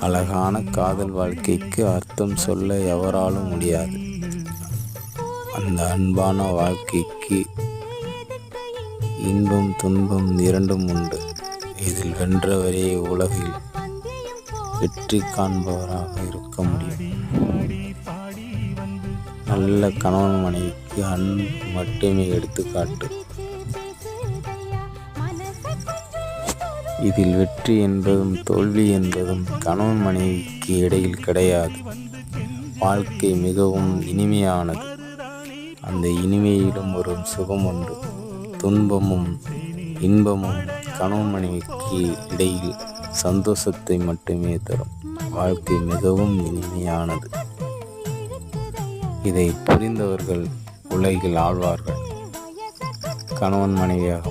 அழகான காதல் வாழ்க்கைக்கு அர்த்தம் சொல்ல எவராலும் முடியாது. அந்த அன்பான வாழ்க்கைக்கு இன்பம் துன்பம் இரண்டும் உண்டு. இதில் வென்றவரே உலகில் வெற்றி காண்பவராக இருக்க முடியும். நல்ல கணவன் மனைவிக்கு அன்பு மட்டுமே எடுத்துக்காட்டு. இதில் வெற்றி என்பதும் தோல்வி என்பதும் கணவன் மனைவிக்கு இடையில் கிடையாது. வாழ்க்கை மிகவும் இனிமையானது. அந்த இனிமையிலும் ஒரு சுகம் உண்டு. துன்பமும் இன்பமும் கணவன் மனைவிக்கு இடையில் சந்தோஷத்தை மட்டுமே தரும். வாழ்க்கை மிகவும் இனிமையானது. இதை புரிந்தவர்கள் உலகில் ஆழ்வார்கள். கணவன் மனைவியாக